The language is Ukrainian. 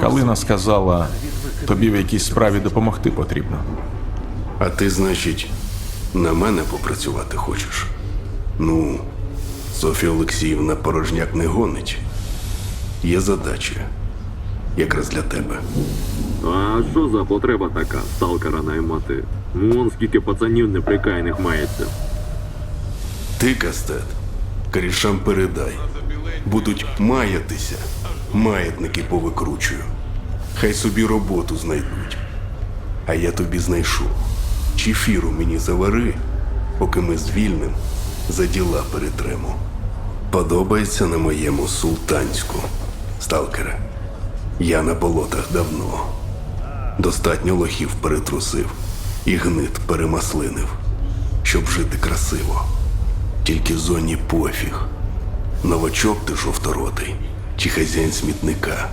Калина сказала, тобі в якійсь справі допомогти потрібно. А ти, значить, на мене попрацювати хочеш? Ну, Софія Олексіївна порожняк не гонить. Є задача. Якраз для тебе. А що за потреба така сталкера наймати? Вон скільки пацанів неприкаяних мається. Ти, Кастет, корішам передай. Будуть маятися, маятники повикручую. Хай собі роботу знайдуть. А я тобі знайшов. Чефіру мені завари, поки ми звільним за діла перетремо. Подобається на моєму султанську, сталкере. Я на болотах давно. Достатньо лохів перетрусив і гнит перемаслинив, щоб жити красиво. Тільки зоні пофіг. Новачок ти жовторотий, чи хазяїн смітника.